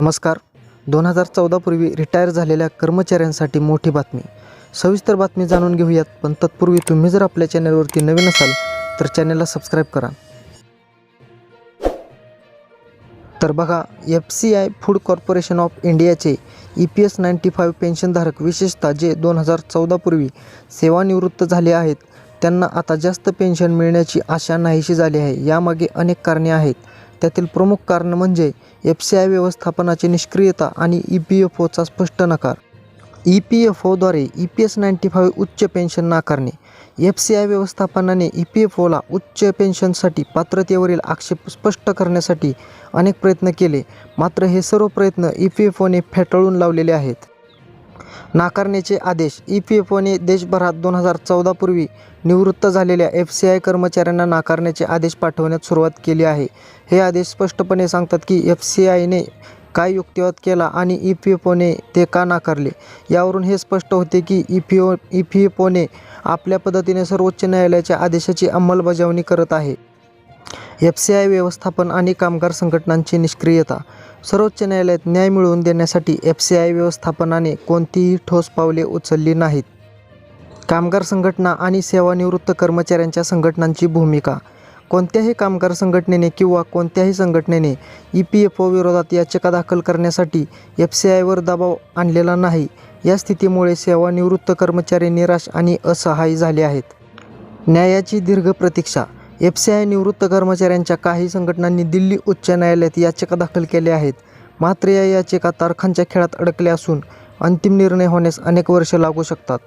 नमस्कार. दोन हजार चौदापूर्वी रिटायर झालेल्या कर्मचाऱ्यांसाठी मोठी बातमी. सविस्तर बातमी जाणून घेऊयात पण तत्पूर्वी तुम्ही जर आपल्या चॅनलवरती नवीन असाल तर चॅनलला सबस्क्राईब करा. तर बघा F C I food corporation of इंडियाचे E P S ninety five पेन्शनधारक विशेषतः जे दोन हजार चौदापूर्वी सेवानिवृत्त झाले आहेत त्यांना आता जास्त पेन्शन मिळण्याची आशा नाहीशी झाली आहे. यामागे अनेक कारणे आहेत. त्यातील प्रमुख कारण म्हणजे एफ सी आय व्यवस्थापनाची निष्क्रियता आणि ई पी एफ ओचा स्पष्ट नकार. E P F ओद्वारे E P S ninety five उच्च पेन्शन नाकारणे. एफ सी आय व्यवस्थापनाने ई पी एफ ओला उच्च पेन्शनसाठी पात्रतेवरील आक्षेप स्पष्ट करण्यासाठी अनेक प्रयत्न केले मात्र हे सर्व प्रयत्न ई पी एफ ओने फेटाळून लावलेले आहेत. नाकारण्याचे आदेश ई पी एफ ओने देशभरात दोन हजार चौदापूर्वी निवृत्त झालेल्या एफ सी आय कर्मचाऱ्यांना नाकारण्याचे आदेश पाठवण्यास सुरुवात केली आहे. हे आदेश स्पष्टपणे सांगतात की एफ सी आयने काय युक्तिवाद केला आणि ई पी एफ ओने ते का नाकारले? यावरून हे स्पष्ट होते की E P O E P F one आपल्या पद्धतीने सर्वोच्च न्यायालयाच्या आदेशाची अंमलबजावणी करत आहे. एफ सी आय व्यवस्थापन आणि कामगार संघटनांची निष्क्रियता. सर्वोच्च न्यायालयात न्याय मिळवून देण्यासाठी एफ सी आय व्यवस्थापनाने कोणतीही ठोस पावले उचलली नाहीत. कामगार संघटना आणि सेवानिवृत्त कर्मचाऱ्यांच्या संघटनांची भूमिका. कोणत्याही कामगार संघटनेने किंवा कोणत्याही संघटनेने ई पी एफ ओ विरोधात याचिका दाखल करण्यासाठी एफ सी आयवर दबाव आणलेला नाही. या स्थितीमुळे सेवानिवृत्त कर्मचारी निराश आणि असहाय्य झाले आहेत. न्यायाची दीर्घ प्रतीक्षा. एफ सी आय निवृत्त कर्मचाऱ्यांच्या काही संघटनांनी दिल्ली उच्च न्यायालयात याचिका दाखल केल्या आहेत. मात्र या याचिका तारखांच्या खेळात अडकल्या असून अंतिम निर्णय होण्यास अनेक वर्षे लागू शकतात.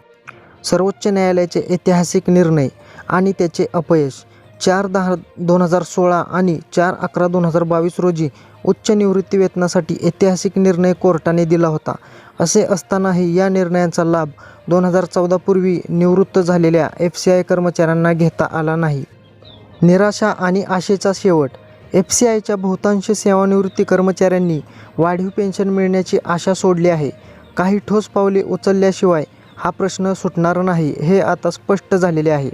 सर्वोच्च न्यायालयाचे ऐतिहासिक निर्णय आणि त्याचे अपयश चार दहा दोन हजार सोळा आणि चार अकरा दोन हजार बावीस रोजी उच्च निवृत्ती वेतनासाठी ऐतिहासिक निर्णय कोर्टाने दिला होता. असे असतानाही या निर्णयांचा लाभ दोन हजार चौदापूर्वी निवृत्त झालेल्या एफ सी आय कर्मचाऱ्यांना घेता आला नाही. निराशा आणि आशेचा शेवट. एफ सी आयच्या बहुतांश सेवानिवृत्ती कर्मचाऱ्यांनी वाढीव पेन्शन मिळण्याची आशा सोडली आहे. काही ठोस पावले उचलल्याशिवाय हा प्रश्न सुटणार नाही हे आता स्पष्ट झालेले आहे.